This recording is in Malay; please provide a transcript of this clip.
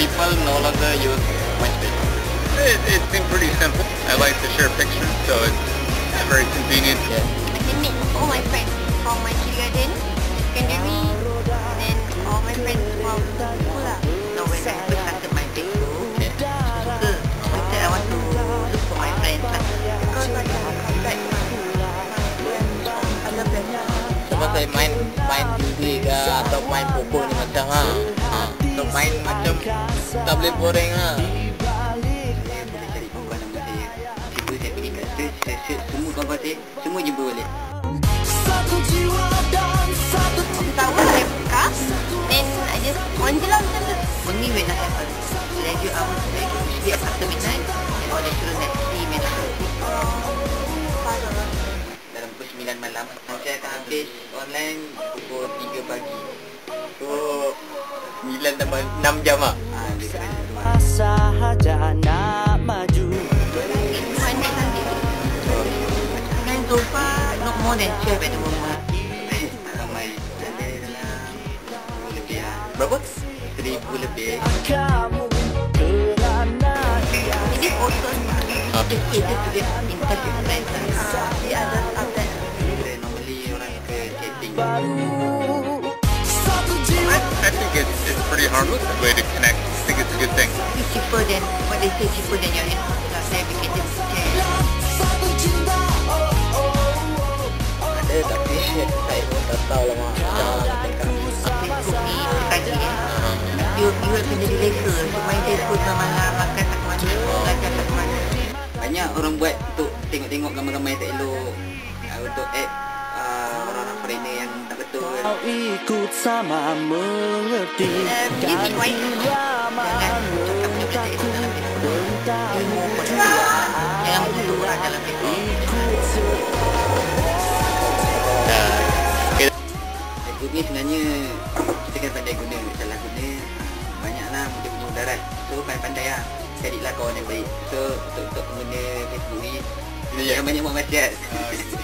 people no longer use MySpace? It, it seemed pretty simple. I like to share pictures, so it's very convenient. Yeah. I can meet all my friends from my kindergarten, secondary, then all my friends from school lah. So when I first started my Facebook, Okay. suka Twitter I want to look for my friends lah. Because I can contact my, my friends from other platforms. Sebab saya main main judi ke atau main pokok ni macam ha. Main macam tak boleh boring. Saya boleh cari kawan nama saya. Tiba saya pergi kat search, saya search semua kawan saya, semua jumpa balik. Aku tahu saya buka, then I just on je lah macam tu. Only when I have a leisure hours, like usually after midnight, and all sleep and Faham. dalam pukul 9 malam. Saya akan habis online pukul 3 pagi. So 9 tambah 6 jam ah. Ah, tu lah. sahaja nak maju not more than 12 at the moment. Ramai. Ada dalam 1000 lebih lah. Berapa? 1000 lebih. kamu kerana Jadi photos Ah. It's easy to get in touch with friends lah. uh, the other stuff that Kita normally orang chatting. I, I think it's, it's pretty harmless a way to connect. I think it's a good thing. It's cheaper than, what they say, cheaper than your handphone lah. Saya we can just share. Ada tapi saya pun tak tahu lah mak. Macam mana tingkat. Facebook ni pagi eh. You, you akan jadi leka. So main Facebook malam-malam, makan tak ke mana, belajar tak ke mana. Banyak orang buat untuk tengok-tengok gambar-gambar yang tak elok. Uh, untuk add uh, foreigner yang tak betul. kau ikut sama mengerti Um, you think why? Jangan cakap benda tak elok dalam. Ilmu Jangan orang dalam Facebook. Facebook ni sebenarnya kita kena pandai guna. Salah guna banyaklah punya mudarat. So pandai-pandai lah. Carilah kawan yang baik. So untuk, untuk pengguna Facebook ni Ya. Jangan banyak buat maksiat. Ah, jiwa